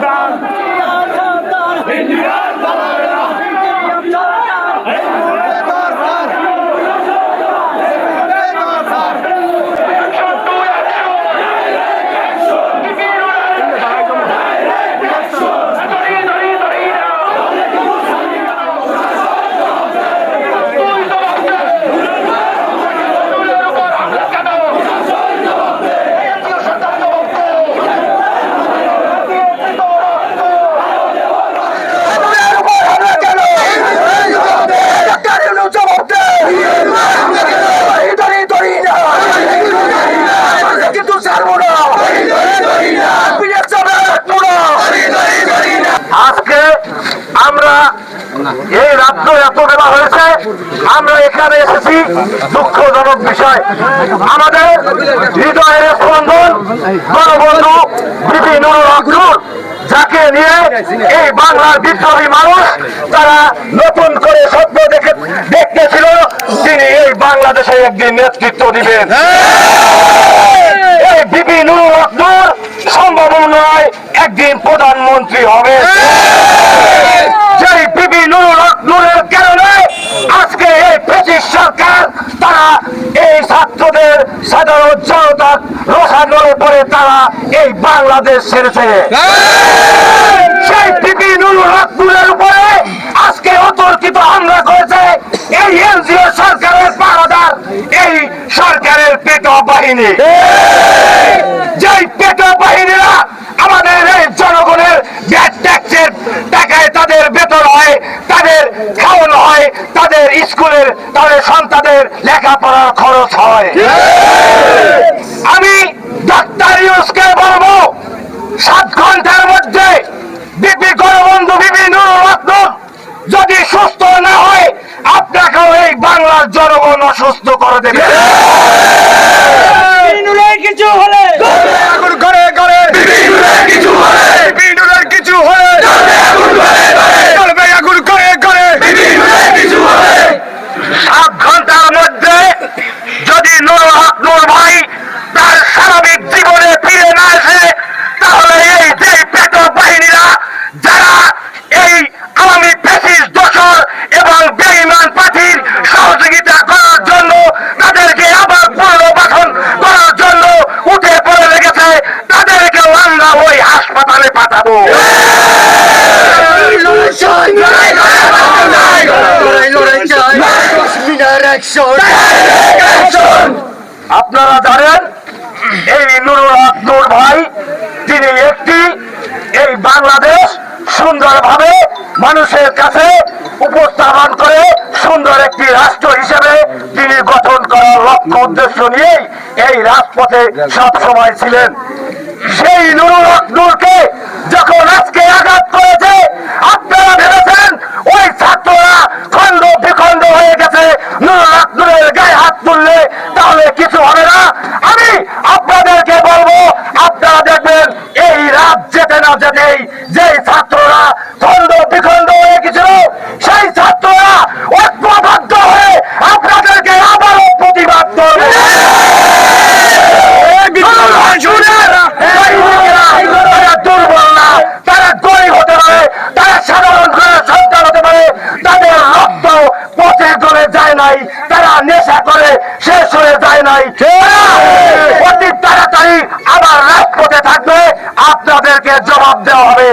প্রাণ ইন্ডিয়ার দালালেরা এই রাত্র এত বেলা হয়েছে, আমরা এখানে এসেছি দুঃখজনক বিষয়। আমাদের হৃদয়ের স্পন্দন বিপি নুরুল যাকে নিয়ে এই বাংলার বিপ্লবী মানুষ তারা নতুন করে স্বপ্ন দেখে দেখতেছিল, তিনি এই বাংলাদেশে একদিন নেতৃত্ব দিবেন। এই বিপি হক সম্ভব নয়, একদিন প্রধানমন্ত্রী হবে সেই বিপি নুরুল হক নূরের কারণে আজকে এই ব্রিটিশ সরকার তারা এই ছাত্রদের সাধারণ জনতার রোষানোর পরে তারা এই বাংলাদেশ ছেড়েছে। সেই নুরুল উপরে আজকে অতর্কিত হামলা করেছে এই এনজিও সরকারের পাহারাদার এই সরকারের পেট বাহিনী। যেই পেট বাহিনীরা আমাদের এই জনগণের ব্যাট ট্যাক্সের টাকায় তাদের বেতন হয় তাদের খাওয়ানো হয় তাদের স্কুলের তাদের সন্তানের লেখাপড়ার খরচ হয়। আমি বাংলার জনগণ অসুস্থ করে দেবে। কিছু হলে আপনারা জানেন, এই নুরুল নূর ভাই, তিনি একটি এই বাংলাদেশ সুন্দরভাবে মানুষের কাছে উপস্থাপন করে সুন্দর একটি রাষ্ট্র হিসেবে তিনি গঠন করার লক্ষ্য উদ্দেশ্য নিয়েই এই রাজপথে সব সময় ছিলেন। সেই নুরুল হক নূরকে যখন আজকে আঘাত করেছে আপনারা ভেবেছেন ওই ছাত্ররা খণ্ড বিখণ্ড হয়ে গেছে নুরুল হক নূরের গায়ে হাত তুললে তাহলে কিছু হবে না। আমি আপনাদেরকে বলব আপনারা দেখবেন এই রাত যেতে না যেতেই যে ছাত্ররা খণ্ড বিখণ্ড হয়ে গেছিল সেই ছাত্ররা ঐক্যবদ্ধ হয়ে আপনাদেরকে আবারও প্রতিবাদ করবে। তারা দুর্বল না তারা গরিব হতে পারে তারা সাধারণ ঘরের সন্তান হতে পারে তাদের রক্ত পচে গলে যায় নাই তারা নেশা করে শেষ হয়ে নাই অতি তাড়াতাড়ি আবার রাজপথে থাকবে। আপনাদেরকে জবাব দেওয়া হবে।